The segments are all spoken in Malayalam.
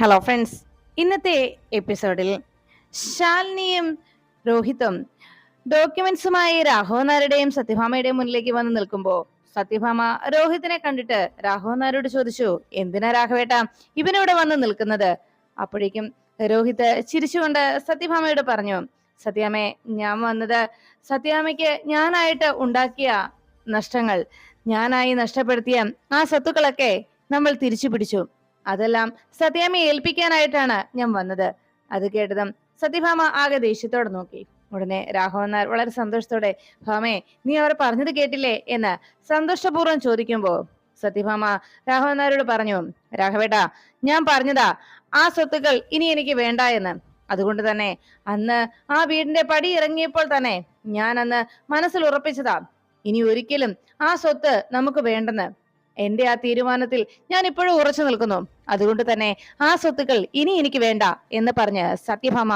ഹലോ ഫ്രണ്ട്സ് ഇന്നത്തെ എപ്പിസോഡിൽ ശാലിനിയും രോഹിതും ഡോക്യുമെന്റ്സുമായി രാഘവൻ നായരുടെയും സത്യഭാമയുടെയും മുന്നിലേക്ക് വന്ന് നിൽക്കുമ്പോൾ സത്യഭാമ രോഹിത്തിനെ കണ്ടിട്ട് രാഘവൻ നായരോട് ചോദിച്ചു എന്തിനാ രാഘവേട്ട ഇവനിവിടെ വന്ന് നിൽക്കുന്നത്? അപ്പോഴേക്കും രോഹിത് ചിരിച്ചുകൊണ്ട് സത്യഭാമയോട് പറഞ്ഞു സത്യാമ്മേ ഞാൻ വന്നത് സത്യാമ്മയ്ക്ക് ഞാനായിട്ട് ഉണ്ടാക്കിയ നഷ്ടങ്ങൾ ഞാനായി നഷ്ടപ്പെടുത്തിയ ആ സ്വത്തുക്കളൊക്കെ നമ്മൾ തിരിച്ചു പിടിച്ചു അതെല്ലാം സത്യാമ്മയെ ഏൽപ്പിക്കാനായിട്ടാണ് ഞാൻ വന്നത്. അത് കേട്ടതും സത്യഭാമ ആകെ ദേഷ്യത്തോടെ നോക്കി. ഉടനെ രാഘവൻ നായർ വളരെ സന്തോഷത്തോടെ ഭാമേ നീ അവർ പറഞ്ഞത് കേട്ടില്ലേ? എന്ന് സന്തോഷപൂർവം ചോദിക്കുമ്പോ സത്യഭാമ രാഘവൻ നായരോട് പറഞ്ഞു രാഘവേട്ടാ ഞാൻ പറഞ്ഞതാ ആ സ്വത്തുക്കൾ ഇനി എനിക്ക് വേണ്ട എന്ന്. അതുകൊണ്ട് തന്നെ അന്ന് ആ വീടിന്റെ പടി ഇറങ്ങിയപ്പോൾ തന്നെ ഞാൻ അന്ന് മനസ്സിൽ ഉറപ്പിച്ചതാ ഇനി ഒരിക്കലും ആ സ്വത്ത് നമുക്ക് വേണ്ടെന്ന്. എന്റെ ആ തീരുമാനത്തിൽ ഞാൻ ഇപ്പോഴും ഉറച്ചു നിൽക്കുന്നു. അതുകൊണ്ട് തന്നെ ആ സ്വത്തുക്കൾ ഇനി എനിക്ക് വേണ്ട എന്ന് പറഞ്ഞ് സത്യഭാമ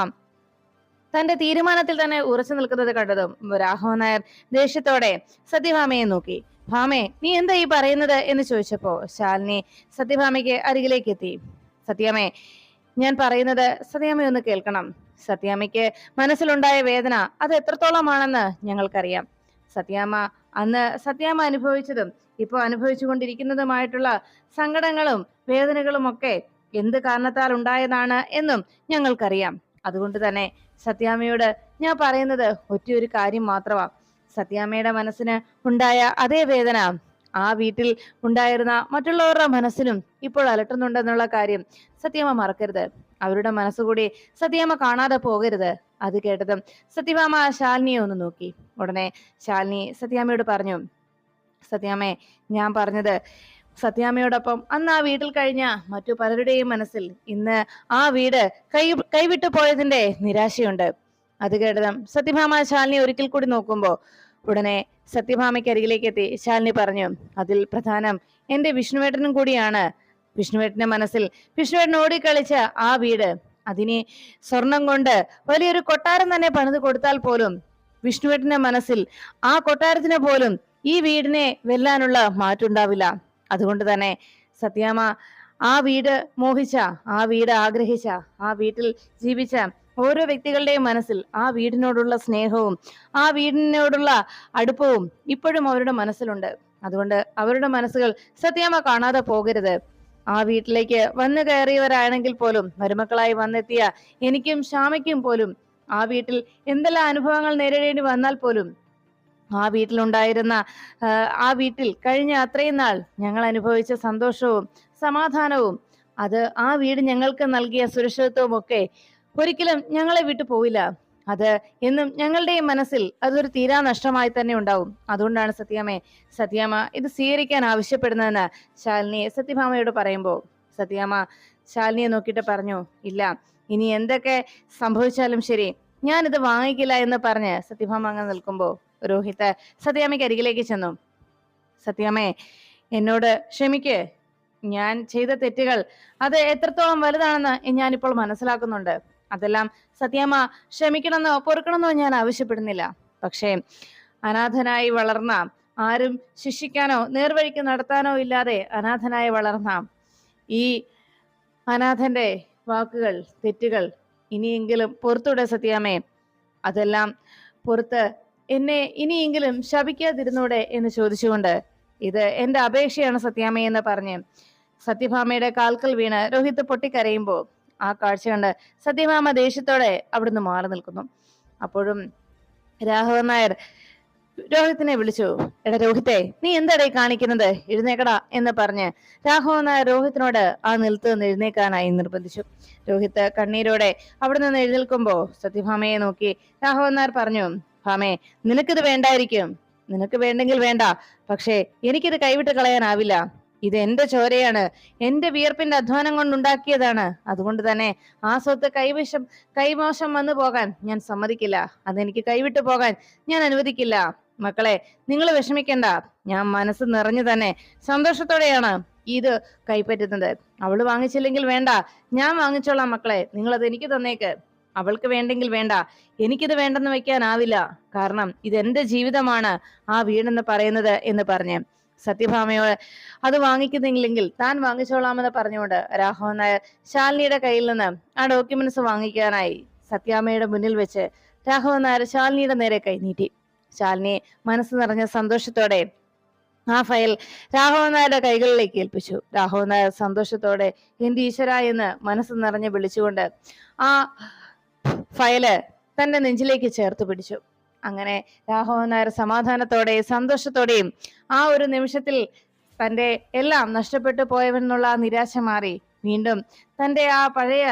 തന്റെ തീരുമാനത്തിൽ തന്നെ ഉറച്ചു നിൽക്കുന്നത് കണ്ടതും രാഘവൻ നായർ ദേഷ്യത്തോടെ സത്യഭാമയെ നോക്കി. ഭാമേ നീ എന്താ ഈ പറയുന്നത് എന്ന് ചോദിച്ചപ്പോ ശാലിനി സത്യഭാമയ്ക്ക് അരികിലേക്ക് എത്തി. സത്യാമേ ഞാൻ പറയുന്നത് സത്യാമ്മ ഒന്ന് കേൾക്കണം. സത്യാമയ്ക്ക് മനസ്സിലുണ്ടായ വേദന അത് എത്രത്തോളമാണെന്ന് ഞങ്ങൾക്കറിയാം. സത്യാമ്മ അന്ന് സത്യാമ്മ അനുഭവിച്ചതും ഇപ്പോൾ അനുഭവിച്ചുകൊണ്ടിരിക്കുന്നതുമായിട്ടുള്ള സങ്കടങ്ങളും വേദനകളും ഒക്കെ എന്ത് കാരണത്താൽ ഉണ്ടായതാണ് എന്നും ഞങ്ങൾക്കറിയാം. അതുകൊണ്ട് തന്നെ സത്യാമ്മയോട് ഞാൻ പറയുന്നത് ഒറ്റയൊരു കാര്യം മാത്രമാ. സത്യാമ്മയുടെ മനസ്സിന് ഉണ്ടായ അതേ വേദന ആ വീട്ടിൽ ഉണ്ടായിരുന്ന മറ്റുള്ളവരുടെ മനസ്സിനും ഇപ്പോൾ അലട്ടുന്നുണ്ടെന്നുള്ള കാര്യം സത്യാമ്മ മറക്കരുത്. അവരുടെ മനസ്സുകൂടി സത്യാമ്മ കാണാതെ പോകരുത്. അത് കേട്ടതും സത്യഭാമ ശാലിനിയെ ഒന്ന് നോക്കി. ഉടനെ ശാലിനി സത്യാമ്മയോട് പറഞ്ഞു സത്യാമ്മേ ഞാൻ പറഞ്ഞത് സത്യാമ്മയോടൊപ്പം അന്ന് ആ വീട്ടിൽ കഴിഞ്ഞ മറ്റു പലരുടെയും മനസ്സിൽ ഇന്ന് ആ വീട് കൈ കൈവിട്ടു പോയതിന്റെ നിരാശയുണ്ട്. അത് കേട്ടതും സത്യഭാമ ശാലിനി ഒരിക്കൽ കൂടി നോക്കുമ്പോ ഉടനെ സത്യഭാമയ്ക്ക് അരികിലേക്ക് എത്തി. ശാലിനി പറഞ്ഞു അതിൽ പ്രധാനം എന്റെ വിഷ്ണുവേട്ടനും കൂടിയാണ്. വിഷ്ണുവേട്ടന്റെ മനസ്സിൽ വിഷ്ണുവേട്ടൻ ഓടിക്കളിച്ച ആ വീട് അതിനെ സ്വർണം കൊണ്ട് വലിയൊരു കൊട്ടാരം തന്നെ പണിത് കൊടുത്താൽ പോലും വിഷ്ണുവേട്ടന്റെ മനസ്സിൽ ആ കൊട്ടാരത്തിന് പോലും ഈ വീടിനെ വെല്ലാനുള്ള മാറ്റുണ്ടാവില്ല. അതുകൊണ്ട് തന്നെ സത്യാമ്മ ആ വീട് മോഹിച്ച ആ വീട് ആഗ്രഹിച്ച ആ വീട്ടിൽ ജീവിച്ച ഓരോ വ്യക്തികളുടെയും മനസ്സിൽ ആ വീടിനോടുള്ള സ്നേഹവും ആ വീടിനോടുള്ള അടുപ്പവും ഇപ്പോഴും അവരുടെ മനസ്സിലുണ്ട്. അതുകൊണ്ട് അവരുടെ മനസ്സുകൾ സത്യാമ്മ കാണാതെ പോകരുത്. ആ വീട്ടിലേക്ക് വന്നു കയറിയവരാണെങ്കിൽ പോലും മരുമക്കളായി വന്നെത്തിയ എനിക്കും ശ്യാമയ്ക്കും പോലും ആ വീട്ടിൽ എന്തെല്ലാം അനുഭവങ്ങൾ നേരിടേണ്ടി വന്നാൽ പോലും ആ വീട്ടിലുണ്ടായിരുന്ന ആ, വീട്ടിൽ കഴിഞ്ഞ അത്രയും നാൾ ഞങ്ങൾ അനുഭവിച്ച സന്തോഷവും സമാധാനവും അത് ആ വീട് ഞങ്ങൾക്ക് നൽകിയ സുരക്ഷിതത്വവും ഒക്കെ ഒരിക്കലും ഞങ്ങളെ വിട്ടു പോവില്ല. അത് എന്നും ഞങ്ങളുടെയും മനസ്സിൽ അതൊരു തീരാ നഷ്ടമായി തന്നെ ഉണ്ടാവും. അതുകൊണ്ടാണ് സത്യാമ്മേ സത്യാമ്മ ഇത് സ്വീകരിക്കാൻ ആവശ്യപ്പെടുന്നതെന്ന് ശാലിനി സത്യഭാമയോട് പറയുമ്പോൾ. സത്യാമ്മ ശാലിനിയെ നോക്കിയിട്ട് പറഞ്ഞു ഇല്ല ഇനി എന്തൊക്കെ സംഭവിച്ചാലും ശരി ഞാനിത് വാങ്ങിക്കില്ല എന്ന് പറഞ്ഞ് സത്യഭാമ അങ്ങ് നിൽക്കുമ്പോൾ രോഹിത് സത്യാമ്മയ്ക്ക് അരികിലേക്ക് ചെന്നു. സത്യാമ്മേ എന്നോട് ക്ഷമിക്ക്. ഞാൻ ചെയ്ത തെറ്റുകൾ അത് എത്രത്തോളം വലുതാണെന്ന് ഞാനിപ്പോൾ മനസ്സിലാക്കുന്നുണ്ട്. അതെല്ലാം സത്യാമ്മ ക്ഷമിക്കണമെന്നോ പൊറുക്കണമെന്നോ ഞാൻ ആവശ്യപ്പെടുന്നില്ല. പക്ഷേ അനാഥനായി വളർന്ന ആരും ശിക്ഷിക്കാനോ നേർവഴിക്ക് നടത്താനോ ഇല്ലാതെ അനാഥനായി വളർന്ന ഈ അനാഥന്റെ വാക്കുകൾ തെറ്റുകൾ ഇനിയെങ്കിലും പുറത്തൂടെ സത്യാമേ അതെല്ലാം പുറത്ത് എന്നെ ഇനിയെങ്കിലും ശപിക്കാതിരുന്നൂടെ എന്ന് ചോദിച്ചുകൊണ്ട് ഇത് എന്റെ അപേക്ഷയാണ് സത്യാമയെന്ന് പറഞ്ഞ് സത്യഭാമയുടെ കാൽക്കൽ വീണ് രോഹിത് പൊട്ടിക്കരയുമ്പോൾ ആ കാഴ്ച കണ്ട് സത്യഭാമ ദേഷ്യത്തോടെ അവിടുന്ന് മാറി നിൽക്കുന്നു. അപ്പോഴും രാഘവൻ നായർ രോഹിത്തിനെ വിളിച്ചു എടാ രോഹിത്തെ നീ എന്താടേ കാണിക്കുന്നത്? എഴുന്നേക്കടാ എന്ന് പറഞ്ഞ് രാഘവൻ നായർ രോഹിത്തിനോട് ആ നിലത്ത് നിന്ന് എഴുന്നേക്കാനായി നിർബന്ധിച്ചു. രോഹിത്ത് കണ്ണീരോടെ അവിടെ നിന്ന് എഴുന്നേൽക്കുമ്പോ സത്യഭാമയെ നോക്കി രാഘവൻ നായർ പറഞ്ഞു ഭാമേ നിനക്കിത് വേണ്ടായിരിക്കും. നിനക്ക് വേണ്ടെങ്കിൽ വേണ്ട. പക്ഷേ എനിക്കിത് കൈവിട്ട് കളയാനാവില്ല. ഇത് എന്റെ ചോരയാണ്. എന്റെ വിയർപ്പിന്റെ അധ്വാനം കൊണ്ടുണ്ടാക്കിയതാണ്. അതുകൊണ്ട് തന്നെ ആ സ്വത്ത് കൈവശം കൈമോശം വന്നു പോകാൻ ഞാൻ സമ്മതിക്കില്ല. അതെനിക്ക് കൈവിട്ടു പോകാൻ ഞാൻ അനുവദിക്കില്ല. മക്കളെ നിങ്ങൾ വിഷമിക്കണ്ട. ഞാൻ മനസ്സ് നിറഞ്ഞു തന്നെ സന്തോഷത്തോടെയാണ് ഇത് കൈപ്പറ്റുന്നത്. അവൾ വാങ്ങിച്ചില്ലെങ്കിൽ വേണ്ട. ഞാൻ വാങ്ങിച്ചോളാം മക്കളെ. നിങ്ങളത് എനിക്ക് തന്നേക്ക്. അവൾക്ക് വേണ്ടെങ്കിൽ വേണ്ട. എനിക്കിത് വേണ്ടെന്ന് വെക്കാനാവില്ല കാരണം ഇത് എന്റെ ജീവിതമാണ് ആ വീടെന്ന് പറയുന്നത് എന്ന് പറഞ്ഞ്. സത്യഭാമയോട് അത് വാങ്ങിക്കുന്നില്ലെങ്കിൽ താൻ വാങ്ങിച്ചോളാമെന്ന് പറഞ്ഞുകൊണ്ട് രാഘവൻ നായർ ശാലിനിയുടെ കയ്യിൽ നിന്ന് ആ ഡോക്യുമെന്റ്സ് വാങ്ങിക്കാനായി സത്യാമ്മയുടെ മുന്നിൽ വെച്ച് രാഘവൻ നായർ ശാലിനിയുടെ നേരെ കൈനീട്ടി ശാലിനി മനസ്സ് നിറഞ്ഞ സന്തോഷത്തോടെ ആ ഫയൽ രാഘവൻ നായരുടെ കൈകളിലേക്ക് ഏൽപ്പിച്ചു. രാഘവൻ നായർ സന്തോഷത്തോടെ എന്റെ ഈശ്വര എന്ന് മനസ്സ് നിറഞ്ഞ് വിളിച്ചുകൊണ്ട് ആ ഫയൽ തന്റെ നെഞ്ചിലേക്ക് ചേർത്ത് പിടിച്ചു. അങ്ങനെ രാഘവൻ നായർ സമാധാനത്തോടെയും സന്തോഷത്തോടെയും ആ ഒരു നിമിഷത്തിൽ തന്റെ എല്ലാം നഷ്ടപ്പെട്ടു പോയവെന്നുള്ള ആ നിരാശ മാറി വീണ്ടും തന്റെ ആ പഴയ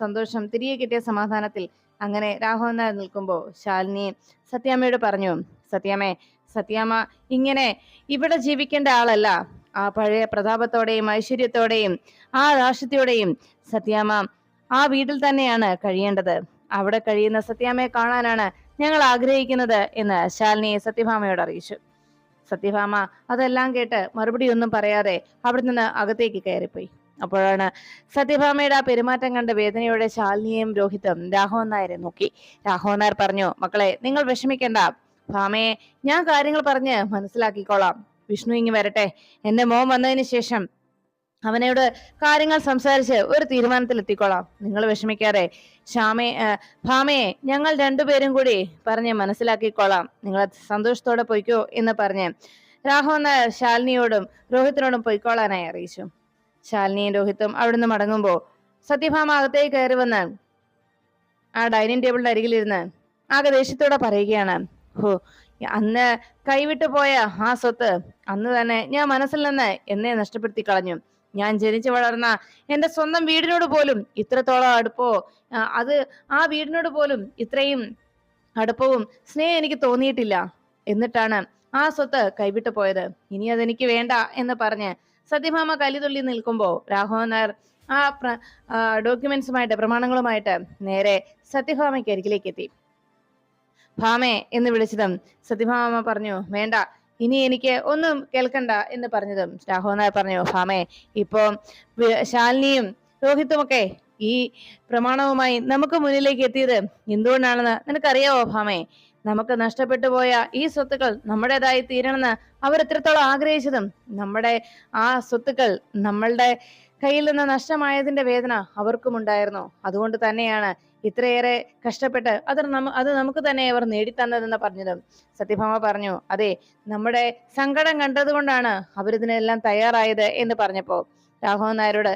സന്തോഷം തിരികെ കിട്ടിയ സമാധാനത്തിൽ അങ്ങനെ രാഘവൻ നായർ നിൽക്കുമ്പോൾ ശാലിനി സത്യാമ്മയോട് പറഞ്ഞു സത്യാമ്മേ സത്യാമ്മ ഇങ്ങനെ ഇവിടെ ജീവിക്കേണ്ട ആളല്ല. ആ പഴയ പ്രതാപത്തോടെയും ഐശ്വര്യത്തോടെയും ആ രാഷ്ട്രത്തോടെയും സത്യാമ്മ ആ വീട്ടിൽ തന്നെയാണ് കഴിയേണ്ടത്. അവിടെ കഴിയുന്ന സത്യാമ്മയെ കാണാനാണ് ഞങ്ങൾ ആഗ്രഹിക്കുന്നത് എന്ന് ശാലിനി സത്യഭാമയോട് അറിയിച്ചു. സത്യഭാമ അതെല്ലാം കേട്ട് മറുപടി ഒന്നും പറയാതെ അവിടെ നിന്ന് അകത്തേക്ക് കയറിപ്പോയി. അപ്പോഴാണ് സത്യഭാമയുടെ ആ പെരുമാറ്റം കണ്ട വേദനയോടെ ശാലിനിയും രോഹിതും രാഘവൻ നായരെ നോക്കി. രാഘവൻ നായർ പറഞ്ഞു മക്കളെ നിങ്ങൾ വിഷമിക്കേണ്ട. ഭാമയെ ഞാൻ കാര്യങ്ങൾ പറഞ്ഞ് മനസ്സിലാക്കിക്കോളാം. വിഷ്ണു ഇങ്ങ് വരട്ടെ. എന്റെ മോൻ വന്നതിന് ശേഷം അവനോട് കാര്യങ്ങൾ സംസാരിച്ച് ഒരു തീരുമാനത്തിൽ എത്തിക്കോളാം നിങ്ങൾ വിഷമിക്കാതെ. ശ്യാമേ ഭാമയെ ഞങ്ങൾ രണ്ടുപേരും കൂടി പറഞ്ഞ് മനസ്സിലാക്കിക്കോളാം. നിങ്ങൾ സന്തോഷത്തോടെ പൊയ്ക്കോ എന്ന് പറഞ്ഞ് രാഘവൻ ശാലിനിയോടും രോഹിത്തിനോടും പൊയ്ക്കോളാനായി അറിയിച്ചു. ശാലിനിയും രോഹിത്തും അവിടുന്ന് മടങ്ങുമ്പോൾ സത്യഭാമ അകത്തേക്ക് കയറി വന്ന് ആ ഡൈനിങ് ടേബിളിന്റെ അരികിലിരുന്ന് ആകെ ദേഷ്യത്തോടെ പറയുകയാണ് ഹോ അന്ന് കൈവിട്ടു പോയ ആ സ്വത്ത് അന്ന് തന്നെ ഞാൻ മനസ്സിൽ നിന്ന് എന്നെ നഷ്ടപ്പെടുത്തി കളഞ്ഞു ഞാൻ ജനിച്ചു വളർന്ന എന്റെ സ്വന്തം വീടിനോട് പോലും ഇത്രത്തോളം അടുപ്പോ അത് ആ വീടിനോട് പോലും ഇത്രയും അടുപ്പവും സ്നേഹം എനിക്ക് തോന്നിയിട്ടില്ല. എന്നിട്ടാണ് ആ സ്വത്ത് കൈവിട്ടു പോയത്. ഇനി അതെനിക്ക് വേണ്ട എന്ന് പറഞ്ഞ് സത്യഭാമ കലിതുള്ളി നിൽക്കുമ്പോൾ രാഘവൻ നായർ ആ ഡോക്യുമെന്റ്സുമായിട്ട് പ്രമാണങ്ങളുമായിട്ട് നേരെ സത്യഭാമയ്ക്ക് അരികിലേക്ക് എത്തി. ഭാമേ എന്ന് വിളിച്ചതും സത്യഭാമ പറഞ്ഞു വേണ്ട ഇനി എനിക്ക് ഒന്നും കേൾക്കണ്ട എന്ന് പറഞ്ഞതും രാഘവൻ പറഞ്ഞു ഭാമേ ഇപ്പോ ശാലിനിയും രോഹിത്തും ഒക്കെ ഈ പ്രമാണവുമായി നമുക്ക് മുന്നിലേക്ക് എത്തിയത് എന്തുകൊണ്ടാണെന്ന് നിനക്കറിയാവോ ഭാമേ നമുക്ക് നഷ്ടപ്പെട്ടു പോയ ഈ സ്വത്തുക്കൾ നമ്മുടേതായി തീരണമെന്ന് അവർ എത്രത്തോളം ആഗ്രഹിച്ചതും നമ്മുടെ ആ സ്വത്തുക്കൾ നമ്മളുടെ കയ്യിൽ നിന്ന് നഷ്ടമായതിന്റെ വേദന അവർക്കും ഉണ്ടായിരുന്നു. അതുകൊണ്ട് തന്നെയാണ് ഇത്രയേറെ കഷ്ടപ്പെട്ട് അത് നമ്മ അത് നമുക്ക് തന്നെ അവർ നേടിത്തന്നതെന്ന് പറഞ്ഞതും. സത്യഭാമ പറഞ്ഞു അതെ നമ്മുടെ സങ്കടം കണ്ടതുകൊണ്ടാണ് അവരിതിനെല്ലാം തയ്യാറായത് എന്ന് പറഞ്ഞപ്പോ രാഘവൻ നായരോട്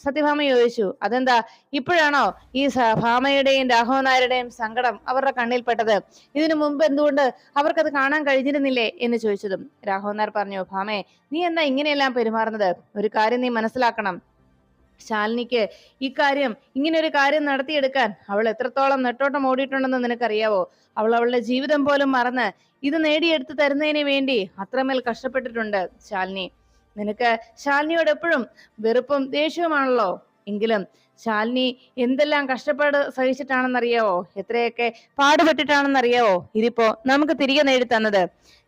സത്യഭാമ ചോദിച്ചു അതെന്താ? ഇപ്പോഴാണോ ഈ ഭാമയുടെയും രാഘവൻ നായരുടെയും സങ്കടം അവരുടെ കണ്ണിൽപ്പെട്ടത്? ഇതിനു മുമ്പ് എന്തുകൊണ്ട് അവർക്കത് കാണാൻ കഴിഞ്ഞിരുന്നില്ലേ? എന്ന് ചോദിച്ചതും രാഘവൻ നായർ പറഞ്ഞു ഭാമേ നീ എന്താ ഇങ്ങനെയെല്ലാം പെരുമാറുന്നത്? ഒരു കാര്യം നീ മനസ്സിലാക്കണം. ശാലിനിക്ക് ഇക്കാര്യം കാര്യം ഇങ്ങനെ ഒരു കാര്യം നടത്തിയെടുക്കാൻ അവൾ എത്രത്തോളം നെട്ടോട്ടം ഓടിയിട്ടുണ്ടെന്ന് നിനക്കറിയാവോ? അവൾ അവളുടെ ജീവിതം പോലും മറന്ന് ഇത് നേടിയെടുത്ത് തരുന്നതിന് വേണ്ടി അത്രമേൽ കഷ്ടപ്പെട്ടിട്ടുണ്ട് ശാലിനി. നിനക്ക് ശാലിനിയോട് എപ്പോഴും വെറുപ്പും ദേഷ്യവുമാണല്ലോ. എങ്കിലും ശാലിനി എന്തെല്ലാം കഷ്ടപ്പാട് സഹിച്ചിട്ടാണെന്നറിയാവോ? എത്രയൊക്കെ പാടുപെട്ടിട്ടാണെന്നറിയാവോ ഇതിപ്പോ നമുക്ക് തിരികെ നേടി തന്നത്.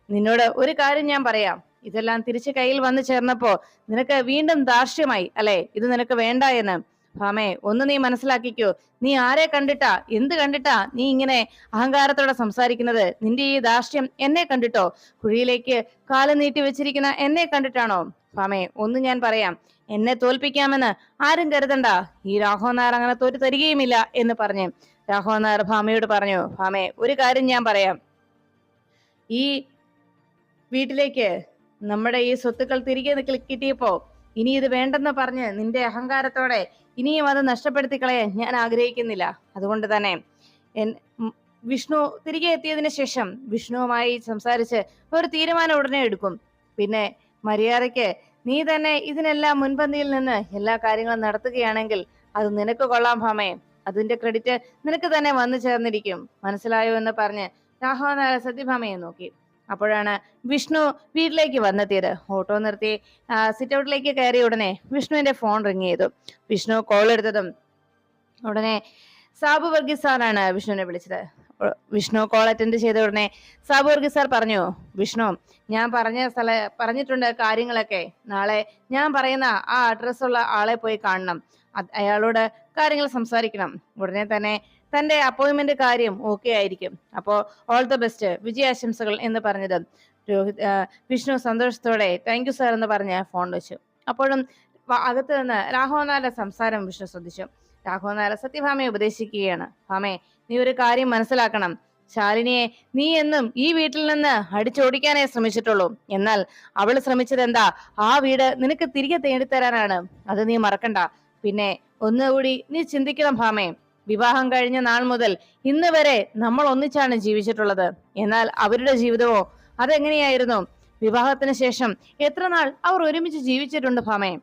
നിന്നോട് ഒരു കാര്യം ഞാൻ പറയാം. ഇതെല്ലാം തിരിച്ച് കയ്യിൽ വന്നു ചേർന്നപ്പോ നിനക്ക് വീണ്ടും ദാർഷ്ട്യമായി അല്ലെ? ഇത് നിനക്ക് വേണ്ട എന്ന് ഭാമേ ഒന്ന് നീ മനസ്സിലാക്കിക്കോ. നീ ആരെ കണ്ടിട്ടാ? എന്ത് കണ്ടിട്ടാ നീ ഇങ്ങനെ അഹങ്കാരത്തോടെ സംസാരിക്കുന്നത്? നിന്റെ ഈ ദാർഷ്ട്യം എന്നെ കണ്ടിട്ടോ? കുഴിയിലേക്ക് കാൽ നീട്ടി വെച്ചിരിക്കുന്ന എന്നെ കണ്ടിട്ടാണോ? ഭാമേ ഒന്ന് ഞാൻ പറയാം. എന്നെ തോൽപ്പിക്കാമെന്ന് ആരും കരുതണ്ട. ഈ രാഘവൻ നായർ അങ്ങനെ തോറ്റു തരികയുമില്ല എന്ന് പറഞ്ഞ് രാഘവൻ നായർ ഭാമയോട് പറഞ്ഞു ഭാമേ ഒരു കാര്യം ഞാൻ പറയാം. ഈ വീട്ടിലേക്ക് നമ്മുടെ ഈ സ്വത്തുക്കൾ തിരികെ കിട്ടിയപ്പോ ഇനി ഇത് വേണ്ടെന്ന് പറഞ്ഞ് നിന്റെ അഹങ്കാരത്തോടെ ഇനിയും അത് നഷ്ടപ്പെടുത്തി കളയാൻ ഞാൻ ആഗ്രഹിക്കുന്നില്ല. അതുകൊണ്ട് തന്നെ വിഷ്ണു തിരികെ എത്തിയതിനു ശേഷം വിഷ്ണുവുമായി സംസാരിച്ച് ഒരു തീരുമാനം ഉടനെ എടുക്കും. പിന്നെ മര്യാദയ്ക്ക് നീ തന്നെ ഇതിനെല്ലാം മുൻപന്തിയിൽ നിന്ന് എല്ലാ കാര്യങ്ങളും നടത്തുകയാണെങ്കിൽ അത് നിനക്ക് കൊള്ളാം ഭാമേ. അതിന്റെ ക്രെഡിറ്റ് നിനക്ക് തന്നെ വന്നു ചേർന്നിരിക്കും. മനസ്സിലായോ എന്ന് പറഞ്ഞ് രാഘവൻ നായർ സത്യഭാമയെ നോക്കി. അപ്പോഴാണ് വിഷ്ണു വീട്ടിലേക്ക് വന്നെത്തിയത്. ഓട്ടോ നിർത്തി സിറ്റ് ഔട്ടിലേക്ക് കയറിയ ഉടനെ വിഷ്ണുവിന്റെ ഫോൺ റിങ് ചെയ്തു. വിഷ്ണു കോൾ എടുത്തതും ഉടനെ സാബു വർഗീസ് സാറാണ് വിഷ്ണുവിനെ വിളിച്ചത്. വിഷ്ണു കോൾ അറ്റൻഡ് ചെയ്ത ഉടനെ സാബു വർഗീസ് സാർ പറഞ്ഞു വിഷ്ണു ഞാൻ പറഞ്ഞ സ്ഥല പറഞ്ഞിട്ടുണ്ട് കാര്യങ്ങളൊക്കെ. നാളെ ഞാൻ പറയുന്ന ആ അഡ്രസ്സുള്ള ആളെ പോയി കാണണം. അയാളോട് കാര്യങ്ങൾ സംസാരിക്കണം. ഉടനെ തന്നെ തന്റെ അപ്പോയിന്റ്മെന്റ് കാര്യം ഓക്കെ ആയിരിക്കും. അപ്പോൾ ഓൾ ദ ബെസ്റ്റ് വിജയാശംസകൾ എന്ന് പറഞ്ഞത്. രോഹിത് വിഷ്ണു സന്തോഷത്തോടെ താങ്ക് യു സാർ എന്ന് പറഞ്ഞ് ഫോൺ വെച്ചു. അപ്പോഴും അകത്ത് നിന്ന് രാഘവൻ നായരുടെ സംസാരം വിഷ്ണു ശ്രദ്ധിച്ചു. രാഘവൻ നായർ സത്യഭാമയെ ഉപദേശിക്കുകയാണ്. ഭാമേ നീ ഒരു കാര്യം മനസ്സിലാക്കണം. ശാലിനിയെ നീ എന്നും ഈ വീട്ടിൽ നിന്ന് അടിച്ചോടിക്കാനേ ശ്രമിച്ചിട്ടുള്ളൂ. എന്നാൽ അവൾ ശ്രമിച്ചത് എന്താ ആ വീട് നിനക്ക് തിരികെ തേടിത്തരാനാണ്. അത് നീ മറക്കണ്ട. പിന്നെ ഒന്നുകൂടി നീ ചിന്തിക്കണം ഭാമേ. വിവാഹം കഴിഞ്ഞ നാൾ മുതൽ ഇന്ന് വരെ നമ്മൾ ഒന്നിച്ചാണ് ജീവിച്ചിട്ടുള്ളത്. എന്നാൽ അവരുടെ ജീവിതമോ? അതെങ്ങനെയായിരുന്നു? വിവാഹത്തിന് ശേഷം എത്ര നാൾ അവർ ഒരുമിച്ച് ജീവിച്ചിട്ടുണ്ട് ഭാമേ?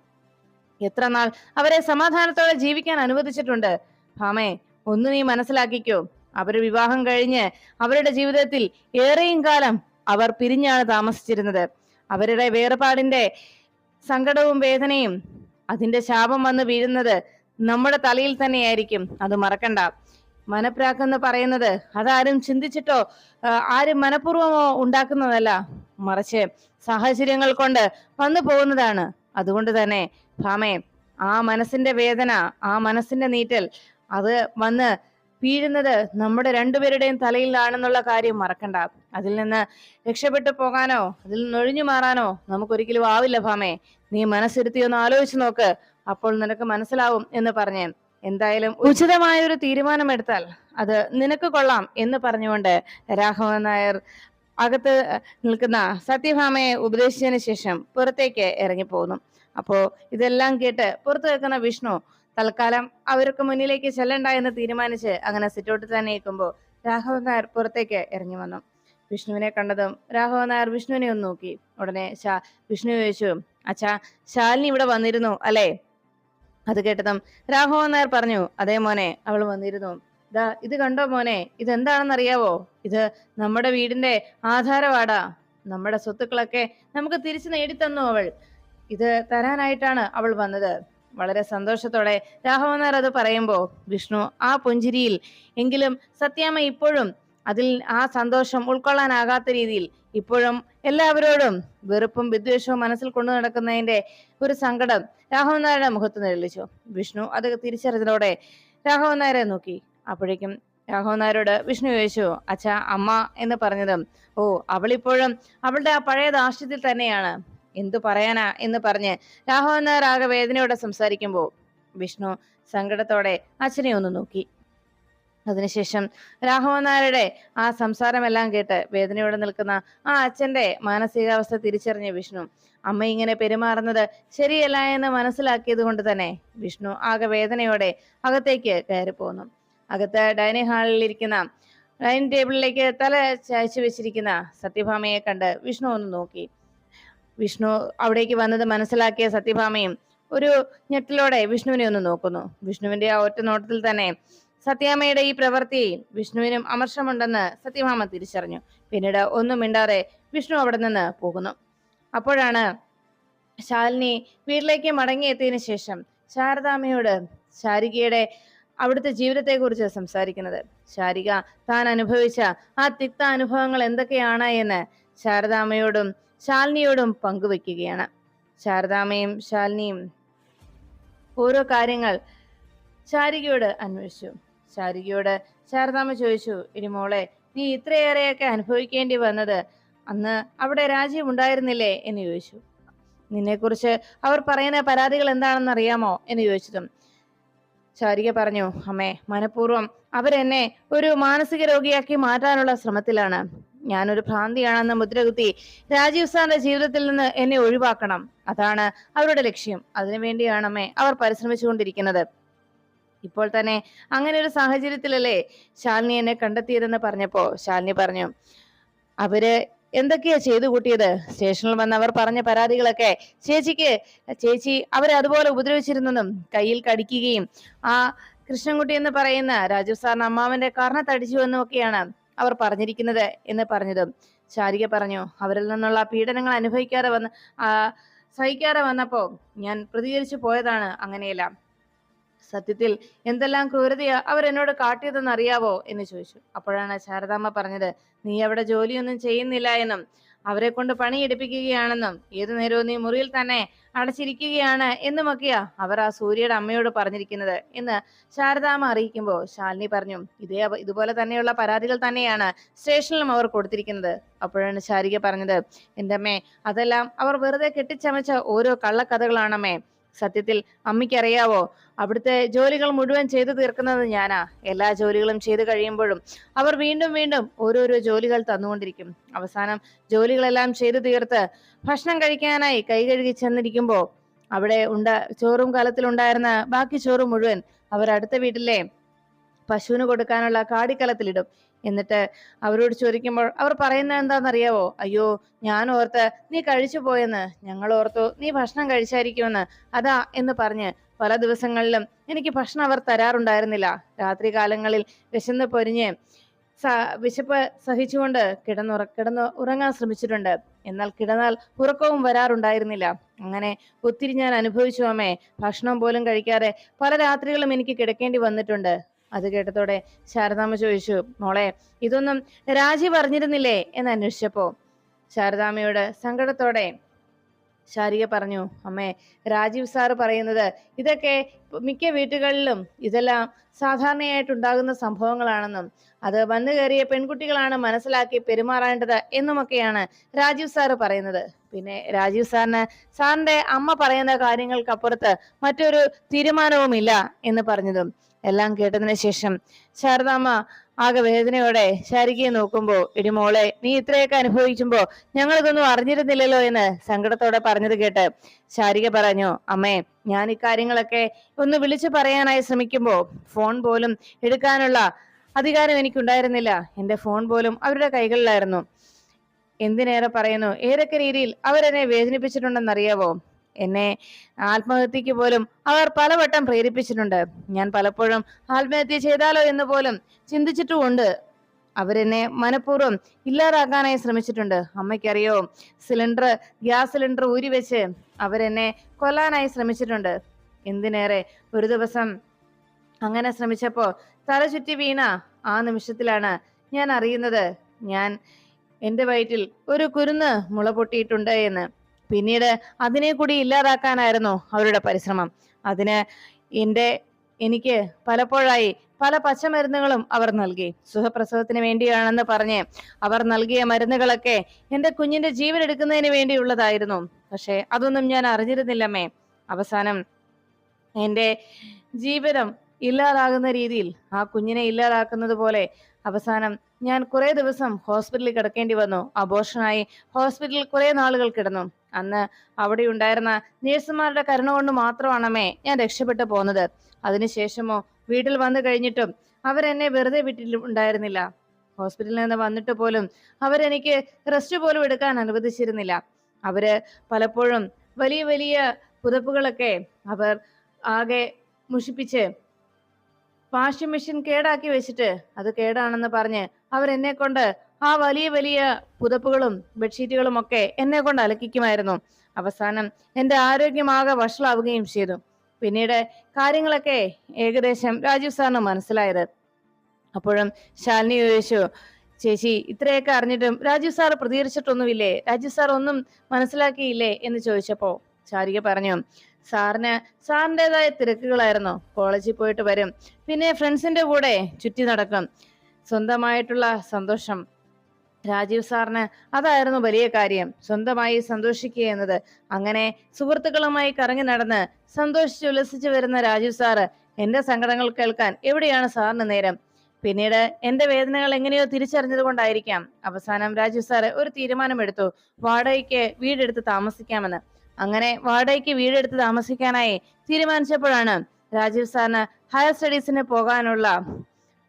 എത്ര നാൾ അവരെ സമാധാനത്തോടെ ജീവിക്കാൻ അനുവദിച്ചിട്ടുണ്ട്? ഭാമേ ഒന്ന് നീ മനസ്സിലാക്കിക്കോ. അവർ വിവാഹം കഴിഞ്ഞ് അവരുടെ ജീവിതത്തിൽ ഏറെയും കാലം അവർ പിരിഞ്ഞാണ് താമസിച്ചിരുന്നത്. അവരുടെ വേർപാടിന്റെ സങ്കടവും വേദനയും അതിന്റെ ശാപം വന്ന് വീഴുന്നത് നമ്മുടെ തലയിൽ തന്നെയായിരിക്കും. അത് മറക്കണ്ട. മനപ്രാക്കെന്ന് പറയുന്നത് അതാരും ചിന്തിച്ചിട്ടോ ആരും മനഃപൂർവമോ ഉണ്ടാക്കുന്നതല്ല. മറിച്ച് സാഹചര്യങ്ങൾ കൊണ്ട് വന്നു പോകുന്നതാണ്. അതുകൊണ്ട് തന്നെ ഭാമേ ആ മനസ്സിന്റെ വേദന ആ മനസ്സിന്റെ നീറ്റൽ അത് വന്ന് വീഴുന്നത് നമ്മുടെ രണ്ടുപേരുടെയും തലയിലാണെന്നുള്ള കാര്യം മറക്കണ്ട. അതിൽ നിന്ന് രക്ഷപ്പെട്ടു പോകാനോ അതിൽ നിന്ന് ഒഴിഞ്ഞു മാറാനോ നമുക്കൊരിക്കലും ആവില്ല ഭാമേ. നീ മനസ്സിരുത്തി ഒന്ന് ആലോചിച്ച് നോക്ക്. അപ്പോൾ നിനക്ക് മനസ്സിലാവും എന്ന് പറഞ്ഞേ എന്തായാലും ഉചിതമായ ഒരു തീരുമാനമെടുത്താൽ അത് നിനക്ക് കൊള്ളാം എന്ന് പറഞ്ഞുകൊണ്ട് രാഘവൻ നായർ അകത്ത് നിൽക്കുന്ന സത്യഭാമയെ ഉപദേശിച്ചതിന് ശേഷം പുറത്തേക്ക് ഇറങ്ങിപ്പോകുന്നു. അപ്പോ ഇതെല്ലാം കേട്ട് പുറത്തു നിൽക്കുന്ന വിഷ്ണു തൽക്കാലം അവർക്ക് മുന്നിലേക്ക് ചെല്ലണ്ട എന്ന് തീരുമാനിച്ച് അങ്ങനെ സിറ്റൗട്ടിൽ തന്നെ ഇരിക്കുമ്പോൾ രാഘവൻ നായർ പുറത്തേക്ക് ഇറങ്ങി വന്നു. വിഷ്ണുവിനെ കണ്ടതും രാഘവൻ നായർ വിഷ്ണുവിനെ ഒന്ന് നോക്കി. ഉടനെ ശാ വിഷ്ണു ചോദിച്ചു അച്ഛാ ശാലിനി ഇവിടെ വന്നിരുന്നു അല്ലേ? അത് കേട്ടതും രാഘവൻ നായർ പറഞ്ഞു അതേ മോനെ അവൾ വന്നിരുന്നു. ദാ ഇത് കണ്ടോ മോനെ ഇതെന്താണെന്ന് അറിയാവോ ഇത് നമ്മുടെ വീടിന്റെ ആധാരവാടാ. നമ്മുടെ സ്വത്തുക്കളൊക്കെ നമുക്ക് തിരിച്ചു നേടിത്തന്നു അവൾ. ഇത് തരാനായിട്ടാണ് അവൾ വന്നത്. വളരെ സന്തോഷത്തോടെ രാഘവനാർ അത് പറയുമ്പോ വിഷ്ണു ആ പുഞ്ചിരിയിൽ എങ്കിലും സത്യാമ്മ ഇപ്പോഴും അതിൽ ആ സന്തോഷം ഉൾക്കൊള്ളാനാകാത്ത രീതിയിൽ ഇപ്പോഴും എല്ലാവരോടും വെറുപ്പും വിദ്വേഷവും മനസ്സിൽ കൊണ്ടു നടക്കുന്നതിന്റെ ഒരു സങ്കടം രാഘവൻ നായരുടെ മുഖത്ത് നിഴലിച്ചു. വിഷ്ണു അത് തിരിച്ചറിഞ്ഞതോടെ രാഘവൻ നായരെ നോക്കി. അപ്പോഴേക്കും രാഘവൻ നായരോട് വിഷ്ണു ചോദിച്ചു അച്ഛ അമ്മ എന്ന് പറഞ്ഞതും ഓ അവളിപ്പോഴും അവളുടെ ആ പഴയ ദാർഷ്ട്യത്തിൽ തന്നെയാണ്. എന്തു പറയാനാ? എന്ന് പറഞ്ഞ് രാഘവൻ നായർ ആകെ വേദനയോടെ സംസാരിക്കുമ്പോൾ വിഷ്ണു സങ്കടത്തോടെ അച്ഛനെ ഒന്ന് നോക്കി. അതിനുശേഷം രാഘവൻ നായരുടെ ആ സംസാരമെല്ലാം കേട്ട് വേദനയോടെ നിൽക്കുന്ന ആ അച്ഛന്റെ മാനസികാവസ്ഥ തിരിച്ചറിഞ്ഞ വിഷ്ണു അമ്മ ഇങ്ങനെ പെരുമാറുന്നത് ശരിയല്ല എന്ന് മനസ്സിലാക്കിയത് കൊണ്ട് തന്നെ വിഷ്ണു ആകെ വേദനയോടെ അകത്തേക്ക് കയറി പോന്നു. അകത്ത് ഡൈനിങ് ഹാളിൽ ഇരിക്കുന്ന ഡൈനിങ് ടേബിളിലേക്ക് തല ചായച്ചു വെച്ചിരിക്കുന്ന സത്യഭാമയെ കണ്ട് വിഷ്ണു ഒന്ന് നോക്കി. വിഷ്ണു അവിടേക്ക് വന്നത് മനസ്സിലാക്കിയ സത്യഭാമയും ഒരു ഞെട്ടലോടെ വിഷ്ണുവിനെ ഒന്ന് നോക്കുന്നു. വിഷ്ണുവിന്റെ ആ ഒറ്റ നോട്ടത്തിൽ തന്നെ സത്യാമ്മയുടെ ഈ പ്രവൃത്തിയിൽ വിഷ്ണുവിനും അമർഷമുണ്ടെന്ന് സത്യഭാമ തിരിച്ചറിഞ്ഞു. പിന്നീട് ഒന്നും മിണ്ടാതെ വിഷ്ണു അവിടെ നിന്ന് പോകുന്നു. അപ്പോഴാണ് ശാലിനി വീട്ടിലേക്ക് മടങ്ങിയെത്തിയതിനു ശേഷം ശാരദാമ്മയോട് ശാരികയുടെ അവിടുത്തെ ജീവിതത്തെക്കുറിച്ച് സംസാരിക്കുന്നത്. ശാരിക താൻ അനുഭവിച്ച ആ തിക്ത അനുഭവങ്ങൾ എന്തൊക്കെയാണ് എന്ന് ശാരദാമ്മയോടും ശാലിനിയോടും പങ്കുവെക്കുകയാണ്. ശാരദാമ്മയും ശാലിനിയും ഓരോ കാര്യങ്ങൾ ശാരികയോട് അന്വേഷിച്ചു. ശാരികയോട് ശാരദാമ്മ ചോദിച്ചു ഇനി മോളെ നീ ഇത്രയേറെയൊക്കെ അനുഭവിക്കേണ്ടി വന്നത് അന്ന് അവിടെ രാജ്യം ഉണ്ടായിരുന്നില്ലേ? എന്ന് ചോദിച്ചു. നിന്നെക്കുറിച്ച് അവർ പറയുന്ന പരാതികൾ എന്താണെന്ന് അറിയാമോ എന്ന് ചോദിച്ചതും ശാരിക പറഞ്ഞു അമ്മേ മനഃപൂർവം അവരെന്നെ ഒരു മാനസിക രോഗിയാക്കി മാറ്റാനുള്ള ശ്രമത്തിലാണ്. ഞാനൊരു ഭ്രാന്തിയാണെന്ന് മുദ്രകുത്തി രാജീവ് സാറിന്റെ ജീവിതത്തിൽ നിന്ന് എന്നെ ഒഴിവാക്കണം. അതാണ് അവരുടെ ലക്ഷ്യം. അതിനുവേണ്ടിയാണ് അമ്മേ അവർ പരിശ്രമിച്ചുകൊണ്ടിരിക്കുന്നത്. ഇപ്പോൾ തന്നെ അങ്ങനെ ഒരു സാഹചര്യത്തിലല്ലേ ശാലിനി എന്നെ കണ്ടെത്തിയതെന്ന് പറഞ്ഞപ്പോ ശാലിനി പറഞ്ഞു അവർ എന്തൊക്കെയാ ചെയ്തു കൂട്ടിയത്? സ്റ്റേഷനിൽ വന്ന് അവർ പറഞ്ഞ പരാതികളൊക്കെ ചേച്ചിക്ക് ചേച്ചി അവരെ അതുപോലെ ഉപദ്രവിച്ചിരുന്നതും കയ്യിൽ കടിക്കുകയും ആ കൃഷ്ണൻകുട്ടി എന്ന് പറയുന്ന രാജീവ് സാറിന് അമ്മാവന്റെ കർണത്തടിച്ചു തടിച്ചു എന്നൊക്കെയാണ് അവർ പറഞ്ഞിരിക്കുന്നത് എന്ന് പറഞ്ഞതും. ശാരിക പറഞ്ഞു അവരിൽ നിന്നുള്ള പീഡനങ്ങൾ അനുഭവിക്കാതെ വന്ന് സഹിക്കാതെ വന്നപ്പോ ഞാൻ പ്രതികരിച്ചു പോയതാണ് അങ്ങനെയല്ല. സത്യത്തിൽ എന്തെല്ലാം ക്രൂരതയാ അവർ എന്നോട് കാട്ടിയതെന്ന് അറിയാവോ എന്ന് ചോദിച്ചു. അപ്പോഴാണ് ശാരദാമ്മ പറഞ്ഞത് നീ അവിടെ ജോലിയൊന്നും ചെയ്യുന്നില്ല എന്നും അവരെ കൊണ്ട് പണിയെടുപ്പിക്കുകയാണെന്നും ഏതു നേരവും നീ മുറിയിൽ തന്നെ അടച്ചിരിക്കുകയാണ് എന്നുമൊക്കെയാ അവർ ആ സൂര്യയുടെ അമ്മയോട് പറഞ്ഞിരിക്കുന്നത് എന്ന് ശാരദാമ്മ അറിയിക്കുമ്പോൾ ശാലിനി പറഞ്ഞു ഇതേ ഇതുപോലെ തന്നെയുള്ള പരാതികൾ തന്നെയാണ് സ്റ്റേഷനിലും അവർ കൊടുത്തിരിക്കുന്നത്. അപ്പോഴാണ് ശാരിക പറഞ്ഞത് എന്റെ അമ്മേ അതെല്ലാം അവർ വെറുതെ കെട്ടിച്ചമച്ച ഓരോ കള്ളക്കഥകളാണമ്മേ. സത്യത്തിൽ അമ്മയ്ക്കറിയാവോ? അവിടുത്തെ ജോലികൾ മുഴുവൻ ചെയ്തു തീർക്കുന്നത് ഞാനാ. എല്ലാ ജോലികളും ചെയ്തു കഴിയുമ്പോഴും അവർ വീണ്ടും വീണ്ടും ഓരോരോ ജോലികൾ തന്നുകൊണ്ടിരിക്കും. അവസാനം ജോലികളെല്ലാം ചെയ്തു തീർത്ത് ഭക്ഷണം കഴിക്കാനായി കൈ കഴുകി ചെന്നിരിക്കുമ്പോൾ അവിടെ ഉണ്ട ചോറും കലത്തിലുണ്ടായിരുന്ന ബാക്കി ചോറ് മുഴുവൻ അവർ അടുത്ത വീട്ടിലെ പശുവിന് കൊടുക്കാനുള്ള കാടിക്കലത്തിലിടും. എന്നിട്ട് അവരോട് ചോദിക്കുമ്പോൾ അവർ പറയുന്നത് എന്താണെന്നറിയാവോ? അയ്യോ ഞാൻ ഓർത്ത് നീ കഴിച്ചു പോയെന്ന്. ഞങ്ങൾ ഓർത്തു നീ ഭക്ഷണം കഴിച്ചായിരിക്കുമെന്ന്. അതാ എന്ന് പറഞ്ഞ് പല ദിവസങ്ങളിലും എനിക്ക് ഭക്ഷണം അവർ തരാറുണ്ടായിരുന്നില്ല. രാത്രി കാലങ്ങളിൽ വിശന്ന് പൊരിഞ്ഞ് വിശപ്പ് സഹിച്ചുകൊണ്ട് കിടന്നുറ കിടന്ന് ഉറങ്ങാൻ ശ്രമിച്ചിട്ടുണ്ട്. എന്നാൽ കിടന്നാൽ ഉറക്കവും വരാറുണ്ടായിരുന്നില്ല. അങ്ങനെ ഒത്തിരി ഞാൻ അനുഭവിച്ചു അമ്മേ. ഭക്ഷണം പോലും കഴിക്കാതെ പല രാത്രികളും എനിക്ക് കിടക്കേണ്ടി വന്നിട്ടുണ്ട്. അത് കേട്ടതോടെ ശാരദാമ്മ ചോദിച്ചു മോളെ ഇതൊന്നും രാജി പറഞ്ഞിരുന്നില്ലേ? എന്ന് അന്വേഷിച്ചപ്പോ ശാരദാമ്മയോട് സങ്കടത്തോടെ ശാരിക പറഞ്ഞു അമ്മേ രാജീവ് സാറ് പറയുന്നത് ഇതൊക്കെ മിക്ക വീട്ടുകളിലും ഇതെല്ലാം സാധാരണയായിട്ട് ഉണ്ടാകുന്ന സംഭവങ്ങളാണെന്നും അത് വന്നു കയറിയ പെൺകുട്ടികളാണ് മനസ്സിലാക്കി പെരുമാറേണ്ടത് എന്നുമൊക്കെയാണ് രാജീവ് സാറ് പറയുന്നത്. പിന്നെ രാജീവ് സാറിന് സാറിന്റെ അമ്മ പറയുന്ന കാര്യങ്ങൾക്കപ്പുറത്ത് മറ്റൊരു തീരുമാനവുമില്ല എന്ന് പറഞ്ഞതും എല്ലാം കേട്ടതിന് ശേഷം ശാരദാമ്മ ആകെ വേദനയോടെ ശാരികയെ നോക്കുമ്പോ ഇടിമോളെ നീ ഇത്രയൊക്കെ അനുഭവിക്കുമ്പോ ഞങ്ങൾ ഇതൊന്നും അറിഞ്ഞിരുന്നില്ലല്ലോ എന്ന് സങ്കടത്തോടെ പറഞ്ഞത് കേട്ട് ശാരിക പറഞ്ഞു അമ്മേ ഞാൻ ഇക്കാര്യങ്ങളൊക്കെ ഒന്ന് വിളിച്ചു പറയാനായി ശ്രമിക്കുമ്പോ ഫോൺ പോലും എടുക്കാനുള്ള അധികാരം എനിക്കുണ്ടായിരുന്നില്ല. എന്റെ ഫോൺ പോലും അവരുടെ കൈകളിലായിരുന്നു. എന്തിനേറെ പറയുന്നു? ഏതൊക്കെ രീതിയിൽ അവരെന്നെ വേദനിപ്പിച്ചിട്ടുണ്ടെന്നറിയാവോ? എന്നെ ആത്മഹത്യക്ക് പോലും അവർ പലവട്ടം പ്രേരിപ്പിച്ചിട്ടുണ്ട്. ഞാൻ പലപ്പോഴും ആത്മഹത്യ ചെയ്താലോ എന്ന് പോലും ചിന്തിച്ചിട്ടുമുണ്ട്. അവരെന്നെ മനഃപൂർവം ഇല്ലാതാക്കാനായി ശ്രമിച്ചിട്ടുണ്ട്. അമ്മയ്ക്കറിയോ? സിലിണ്ടർ ഗ്യാസ് സിലിണ്ടർ ഊരി വെച്ച് അവരെന്നെ കൊല്ലാനായി ശ്രമിച്ചിട്ടുണ്ട്. എന്തിനേറെ ഒരു ദിവസം അങ്ങനെ ശ്രമിച്ചപ്പോ തല ചുറ്റി വീണ ആ നിമിഷത്തിലാണ് ഞാൻ അറിയുന്നത്. ഞാൻ എന്റെ വയറ്റിൽ ഒരു കുരുന്ന് മുള പൊട്ടിയിട്ടുണ്ട് എന്ന്. പിന്നീട് അതിനെ കൂടി ഇല്ലാതാക്കാനായിരുന്നു അവരുടെ പരിശ്രമം. അതിന് എന്റെ എനിക്ക് പലപ്പോഴായി പല പച്ചമരുന്നുകളും അവർ നൽകി. സുഖപ്രസവത്തിന് വേണ്ടിയാണെന്ന് പറഞ്ഞ് അവർ നൽകിയ മരുന്നുകളൊക്കെ എന്റെ കുഞ്ഞിന്റെ ജീവൻ എടുക്കുന്നതിന് വേണ്ടിയുള്ളതായിരുന്നു. പക്ഷേ അതൊന്നും ഞാൻ അറിഞ്ഞിരുന്നില്ലമ്മേ. അവസാനം എന്റെ ജീവിതം ഇല്ലാതാകുന്ന രീതിയിൽ ആ കുഞ്ഞിനെ ഇല്ലാതാക്കുന്നത് പോലെ അവസാനം ഞാൻ കുറേ ദിവസം ഹോസ്പിറ്റലിൽ കിടക്കേണ്ടി വന്നു. അബോഷനായി ഹോസ്പിറ്റലിൽ കുറെ നാളുകൾ കിടന്നു. അന്ന് അവിടെ ഉണ്ടായിരുന്ന നേഴ്സുമാരുടെ കരുണ കൊണ്ട് മാത്രമാണമേ ഞാൻ രക്ഷപ്പെട്ടു പോന്നത്. അതിനുശേഷമോ വീട്ടിൽ വന്നു കഴിഞ്ഞിട്ടും അവരെന്നെ വെറുതെ വീട്ടിൽ ഉണ്ടായിരുന്നില്ല. ഹോസ്പിറ്റലിൽ നിന്ന് വന്നിട്ട് പോലും അവരെനിക്ക് റെസ്റ്റ് പോലും എടുക്കാൻ അനുവദിച്ചിരുന്നില്ല. അവർ പലപ്പോഴും വലിയ വലിയ പുതപ്പുകളൊക്കെ അവർ ആകെ മുഷിപ്പിച്ച് വാഷിംഗ് മെഷീൻ കേടാക്കി വെച്ചിട്ട് അത് കേടാണെന്ന് പറഞ്ഞ് അവരെന്നെ കൊണ്ട് ആ വലിയ വലിയ പുതപ്പുകളും ബെഡ്ഷീറ്റുകളും ഒക്കെ എന്നെ കൊണ്ട് അലക്കിക്കുമായിരുന്നു. അവസാനം എന്റെ ആരോഗ്യമാകെ വഷളാവുകയും ചെയ്തു. പിന്നീട് കാര്യങ്ങളൊക്കെ ഏകദേശം രാജീവ് സാറിന് മനസ്സിലായത്. അപ്പോഴും ശാലിനി ചോദിച്ചു ചേച്ചി ഇത്രയൊക്കെ അറിഞ്ഞിട്ടും രാജീവ് സാർ പ്രതികരിച്ചിട്ടൊന്നുമില്ലേ? രാജീവ് സാർ ഒന്നും മനസ്സിലാക്കിയില്ലേ? എന്ന് ചോദിച്ചപ്പോ ചാരിക പറഞ്ഞു സാറിന് സാറിന്റെതായ തിരക്കുകളായിരുന്നു. കോളേജിൽ പോയിട്ട് വരും. പിന്നെ ഫ്രണ്ട്സിന്റെ കൂടെ ചുറ്റി നടക്കും. സ്വന്തമായിട്ടുള്ള സന്തോഷം രാജീവ് സാറിന് അതായിരുന്നു വലിയ കാര്യം. സ്വന്തമായി സന്തോഷിക്കുക എന്നത്. അങ്ങനെ സുഹൃത്തുക്കളുമായി കറങ്ങി നടന്ന് സന്തോഷിച്ച് ഉല്ലസിച്ച് വരുന്ന രാജീവ് സാറ് എന്റെ സങ്കടങ്ങൾ കേൾക്കാൻ എവിടെയാണ് സാറിന് നേരം? പിന്നീട് എന്റെ വേദനകൾ എങ്ങനെയോ തിരിച്ചറിഞ്ഞത് കൊണ്ടായിരിക്കാം. അവസാനം രാജീവ് സാറ് ഒരു തീരുമാനമെടുത്തു. വാടകയ്ക്ക് വീടെടുത്ത് താമസിക്കാമെന്ന്. അങ്ങനെ വാടകയ്ക്ക് വീടെടുത്ത് താമസിക്കാനായി തീരുമാനിച്ചപ്പോഴാണ് രാജീവ് സാറിന് ഹയർ സ്റ്റഡീസിന് പോകാനുള്ള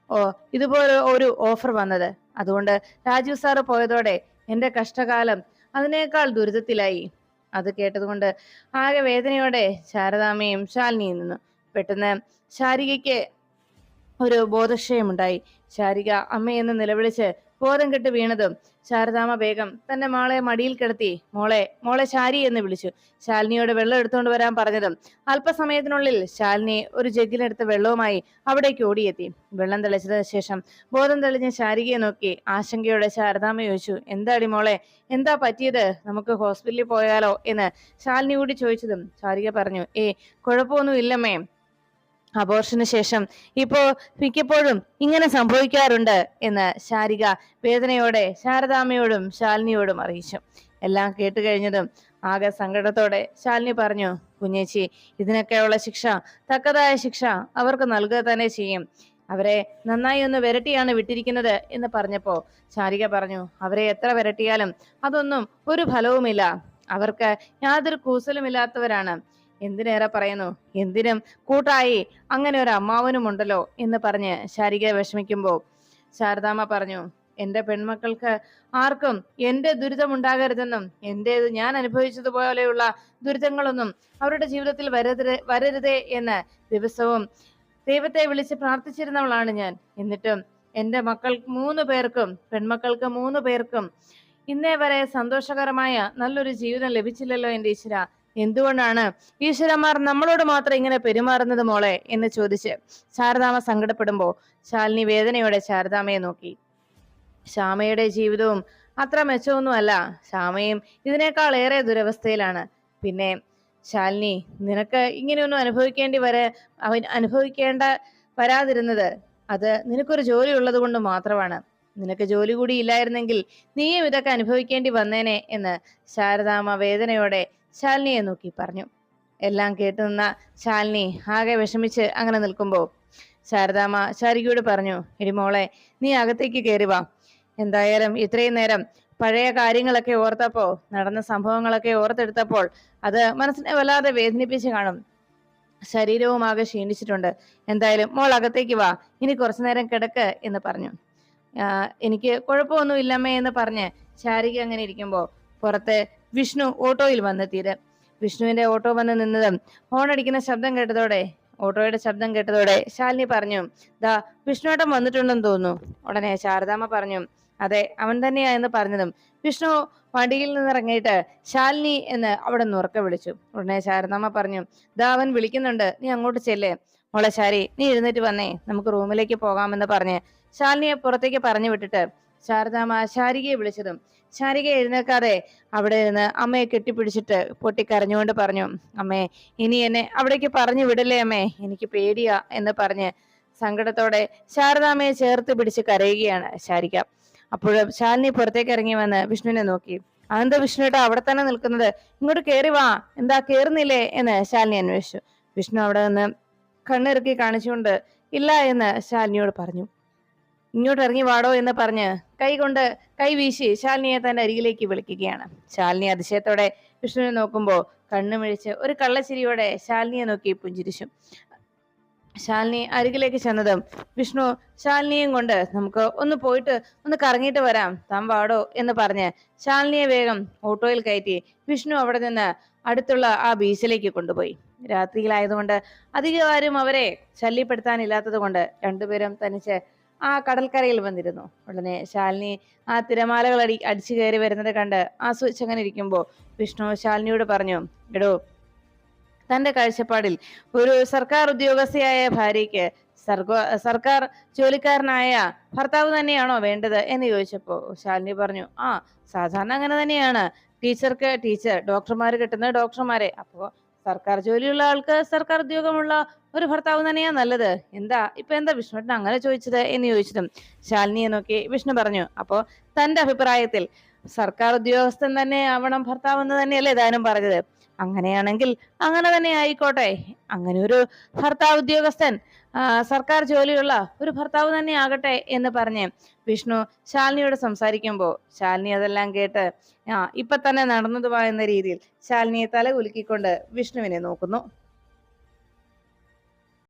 ഓ ഇതുപോലെ ഒരു ഓഫർ വന്നത്. അതുകൊണ്ട് രാജീവ് സാറ് പോയതോടെ എന്റെ കഷ്ടകാലം അതിനേക്കാൾ ദുരിതത്തിലായി. അത് കേട്ടതുകൊണ്ട് ആകെ വേദനയോടെ ശാരദാമ്മയും ശാലിനിയും നിന്നു. പെട്ടെന്ന് ശാരികയ്ക്ക് ഒരു ബോധക്ഷയമുണ്ടായി. ശാരിക അമ്മയെന്ന് നിലവിളിച്ച് ബോധം കെട്ട് വീണതും ശാരദാമ വേഗം തന്റെ മോളെ മടിയിൽ കിടത്തി മോളെ മോളെ ശാരി എന്ന് വിളിച്ചു. ശാലിനിയോട് വെള്ളം എടുത്തുകൊണ്ട് വരാൻ പറഞ്ഞതും അല്പസമയത്തിനുള്ളിൽ ശാലിനി ഒരു ജഗ്ഗിലെടുത്ത വെള്ളവുമായി അവിടേക്ക് ഓടിയെത്തി. വെള്ളം തെളിച്ചതിന് ശേഷം ബോധം തെളിഞ്ഞ ശാരികയെ നോക്കി ആശങ്കയോടെ ശാരദാമ ചോദിച്ചു എന്താടി മോളെ എന്താ പറ്റിയത്? നമുക്ക് ഹോസ്പിറ്റലിൽ പോയാലോ? എന്ന് ശാലിനി കൂടി ചോദിച്ചതും ശാരിക പറഞ്ഞു ഏ കുഴപ്പമൊന്നും ഇല്ലമ്മേ അബോർഷന് ശേഷം ഇപ്പോ മിക്കപ്പോഴും ഇങ്ങനെ സംഭവിക്കാറുണ്ട് എന്ന് ശാരിക വേദനയോടെ ശാരദാമ്മയോടും ശാലിനിയോടും അറിയിച്ചു. എല്ലാം കേട്ട് കഴിഞ്ഞതും ആകെ സങ്കടത്തോടെ ശാലിനി പറഞ്ഞു കുഞ്ഞേച്ചി ഇതിനൊക്കെയുള്ള ശിക്ഷ തക്കതായ ശിക്ഷ അവർക്ക് നൽകുക തന്നെ ചെയ്യും. അവരെ നന്നായി ഒന്ന് വിരട്ടിയാണ് വിട്ടിരിക്കുന്നത് എന്ന് പറഞ്ഞപ്പോ ശാരിക പറഞ്ഞു അവരെ എത്ര വിരട്ടിയാലും അതൊന്നും ഒരു ഫലവുമില്ല. അവർക്ക് യാതൊരു കൂസലുമില്ലാത്തവരാണ്. എന്തിനേറെ പറയുന്നു? എന്തിനും കൂട്ടായി. അങ്ങനെ ഒരു അമ്മാവനും ഉണ്ടല്ലോ എന്ന് പറഞ്ഞ് ശാരിക വിഷമിക്കുമ്പോ ശാരദാമ്മ പറഞ്ഞു എന്റെ പെൺമക്കൾക്ക് ആർക്കും എന്റെ ദുരിതം ഉണ്ടാകരുതെന്നും എന്റെ ഞാൻ അനുഭവിച്ചതുപോലെയുള്ള ദുരിതങ്ങളൊന്നും അവരുടെ ജീവിതത്തിൽ വരരുത് വരരുതേ എന്ന് ദിവസവും ദൈവത്തെ വിളിച്ച് പ്രാർത്ഥിച്ചിരുന്നവളാണ് ഞാൻ. എന്നിട്ടും എന്റെ മക്കൾ മൂന്ന് പേർക്കും പെൺമക്കൾക്ക് മൂന്ന് പേർക്കും ഇന്നേ വരെ സന്തോഷകരമായ നല്ലൊരു ജീവിതം ലഭിച്ചില്ലല്ലോ എന്റെ ഈശ്വര. എന്തുകൊണ്ടാണ്? ഈശ്വരന്മാർ നമ്മളോട് മാത്രം ഇങ്ങനെ പെരുമാറുന്നത് മോളെ? എന്ന് ചോദിച്ച് ശാരദാമ സങ്കടപ്പെടുമ്പോ ശാലിനി വേദനയോടെ ശാരദാമയെ നോക്കി. ശ്യാമയുടെ ജീവിതവും അത്ര മെച്ചമൊന്നുമല്ല. ശ്യാമയും ഇതിനേക്കാൾ ഏറെ ദുരവസ്ഥയിലാണ്. പിന്നെ ശാലിനി നിനക്ക് ഇങ്ങനെയൊന്നും അനുഭവിക്കേണ്ടി വരെ അവൻ അനുഭവിക്കേണ്ട വരാതിരുന്നത് അത് നിനക്കൊരു ജോലി ഉള്ളത് കൊണ്ട് മാത്രമാണ്. നിനക്ക് ജോലി കൂടി ഇല്ലായിരുന്നെങ്കിൽ നീയും ഇതൊക്കെ അനുഭവിക്കേണ്ടി വന്നേനെ എന്ന് ശാരദാമ്മ വേദനയോടെ ശാലിനിയെ നോക്കി പറഞ്ഞു. എല്ലാം കേട്ടു നിന്ന ശാലിനി ആകെ വിഷമിച്ച് അങ്ങനെ നിൽക്കുമ്പോ ശാരദാമ്മ ശാരികയോട് പറഞ്ഞു എടി മോളെ നീ അകത്തേക്ക് കയറി വാ. എന്തായാലും ഇത്രയും നേരം പഴയ കാര്യങ്ങളൊക്കെ ഓർത്തപ്പോ നടന്ന സംഭവങ്ങളൊക്കെ ഓർത്തെടുത്തപ്പോൾ അത് മനസ്സിനെ വല്ലാതെ വേദനിപ്പിച്ച് കാണും. ശരീരവും ആകെ ക്ഷീണിച്ചിട്ടുണ്ട്. എന്തായാലും മോൾ അകത്തേക്ക് വാ. ഇനി കുറച്ചു നേരം കിടക്ക് എന്ന് പറഞ്ഞു. എനിക്ക് കുഴപ്പമൊന്നും ഇല്ലമ്മേ എന്ന് പറഞ്ഞ് ശാരിക അങ്ങനെ ഇരിക്കുമ്പോ പുറത്ത് വിഷ്ണു ഓട്ടോയിൽ വന്നെത്തിയത് വിഷ്ണുവിന്റെ ഓട്ടോ വന്ന് നിന്നതും ഹോൺ അടിക്കുന്ന ശബ്ദം കേട്ടതോടെ ഓട്ടോയുടെ ശബ്ദം കേട്ടതോടെ ശാലിനി പറഞ്ഞു ദാ വിഷ്ണുവേട്ടൻ വന്നിട്ടുണ്ടെന്ന് തോന്നുന്നു. ഉടനെ ശാരദാമ്മ പറഞ്ഞു അതെ അവൻ തന്നെയാ എന്ന് പറഞ്ഞതും. വിഷ്ണു വണ്ടിയിൽ നിന്നിറങ്ങിയിട്ട് ശാലിനി എന്ന് അവിടെ നിന്ന് ഉറക്കെ വിളിച്ചു. ഉടനെ ശാരദാമ്മ പറഞ്ഞു ദാ അവൻ വിളിക്കുന്നുണ്ട്. നീ അങ്ങോട്ട് ചെല്ലേ. മോളെ ശാരി നീ എഴുന്നേറ്റ് വന്നേ. നമുക്ക് റൂമിലേക്ക് പോകാമെന്ന് പറഞ്ഞ് ശാലിനിയെ പുറത്തേക്ക് പറഞ്ഞു വിട്ടിട്ട് ശാരദാമ്മ ശാരികയെ വിളിച്ചതും. ശാരിക എഴുന്നേക്കാതെ അവിടെ നിന്ന് അമ്മയെ കെട്ടിപ്പിടിച്ചിട്ട് പൊട്ടിക്കരഞ്ഞുകൊണ്ട് പറഞ്ഞു അമ്മേ ഇനി എന്നെ അവിടേക്ക് പറഞ്ഞു വിടല്ലേ അമ്മേ? എനിക്ക് പേടിയാ എന്ന് പറഞ്ഞ് സങ്കടത്തോടെ ശാരദാമ്മയെ ചേർത്ത് പിടിച്ച് കരയുകയാണ് ശാരിക. അപ്പോഴും ശാലിനി പുറത്തേക്ക് ഇറങ്ങി വന്ന് വിഷ്ണുവിനെ നോക്കി. അതെന്താ വിഷ്ണുവേട്ടാ അവിടെ തന്നെ നിൽക്കുന്നത്? ഇങ്ങോട്ട് കയറി വാ. എന്താ കയറുന്നില്ലേ എന്ന് ശാലിനി അന്വേഷിച്ചു. വിഷ്ണു അവിടെ നിന്ന് കണ്ണിറക്കി കാണിച്ചുകൊണ്ട് ഇല്ല എന്ന് ശാലിനിയോട് പറഞ്ഞു. ഇങ്ങോട്ട് ഇറങ്ങി വാടോ എന്ന് പറഞ്ഞ് കൈ കൊണ്ട് കൈ വീശി ശാലിനിയെ തന്റെ അരികിലേക്ക് വിളിക്കുകയാണ്. ശാലിനി അതിശയത്തോടെ വിഷ്ണുവിനെ നോക്കുമ്പോൾ കണ്ണുമിഴിച്ച് ഒരു കള്ളച്ചിരിയോടെ ശാലിനിയെ നോക്കി പുഞ്ചിരിച്ചു. ശാലിനി അരികിലേക്ക് ചെന്നതും വിഷ്ണു ശാലിനിയും കൊണ്ട് നമുക്ക് ഒന്ന് പോയിട്ട് ഒന്ന് കറങ്ങിയിട്ട് വരാം താൻ എന്ന് പറഞ്ഞ് ശാലിനിയെ വേഗം ഓട്ടോയിൽ കയറ്റി വിഷ്ണു അവിടെ നിന്ന് അടുത്തുള്ള ആ ബീച്ചിലേക്ക് കൊണ്ടുപോയി. രാത്രിയിലായതുകൊണ്ട് അധികം ആരും അവരെ ശല്യപ്പെടുത്താനില്ലാത്തത് കൊണ്ട് രണ്ടുപേരും തനിച്ച് ആ കടൽക്കരയിൽ വന്നിരുന്നു. ഉടനെ ശാലിനി ആ തിരമാലകൾ അടി അടിച്ചു കയറി വരുന്നത് കണ്ട് ആസ്വദിച്ചങ്ങനെ ഇരിക്കുമ്പോൾ വിഷ്ണു ശാലിനിയോട് പറഞ്ഞു എടോ തന്റെ കാഴ്ചപ്പാടിൽ ഒരു സർക്കാർ ഉദ്യോഗസ്ഥയായ ഭാര്യയ്ക്ക് സർഗോ സർക്കാർ ജോലിക്കാരനായ ഭർത്താവ് തന്നെയാണോ വേണ്ടത്? എന്ന് ചോദിച്ചപ്പോ ശാലിനി പറഞ്ഞു ആ സാധാരണ അങ്ങനെ തന്നെയാണ്. ടീച്ചർക്ക് ടീച്ചർ ഡോക്ടർമാർ കിട്ടുന്നത് ഡോക്ടർമാരെ. അപ്പോ സർക്കാർ ജോലിയുള്ള ആൾക്ക് സർക്കാർ ഉദ്യോഗമുള്ള ഒരു ഭർത്താവ് തന്നെയാ നല്ലത്. എന്താ? ഇപ്പൊ എന്താ വിഷ്ണുട്ടൻ അങ്ങനെ ചോദിച്ചത് എന്ന് ചോദിച്ചതും ശാലിനിയെ നോക്കി വിഷ്ണു പറഞ്ഞു അപ്പോ തന്റെ അഭിപ്രായത്തിൽ സർക്കാർ ഉദ്യോഗസ്ഥൻ തന്നെ ആവണം ഭർത്താവ് എന്ന് തന്നെയല്ലേ ഏതാനും പറഞ്ഞത്. അങ്ങനെയാണെങ്കിൽ അങ്ങനെ തന്നെ ആയിക്കോട്ടെ. അങ്ങനെ ഒരു ഭർത്താവ് ഉദ്യോഗസ്ഥൻ സർക്കാർ ജോലിയുള്ള ഒരു ഭർത്താവ് തന്നെ ആകട്ടെ എന്ന് പറഞ്ഞ് വിഷ്ണു ശാലിനിയോട് സംസാരിക്കുമ്പോൾ ശാലിനി അതെല്ലാം കേട്ട് ആ ഇപ്പൊ തന്നെ നടന്നതുമായ എന്ന രീതിയിൽ ശാലിനിയെ തല കുലുക്കിക്കൊണ്ട് വിഷ്ണുവിനെ നോക്കുന്നു.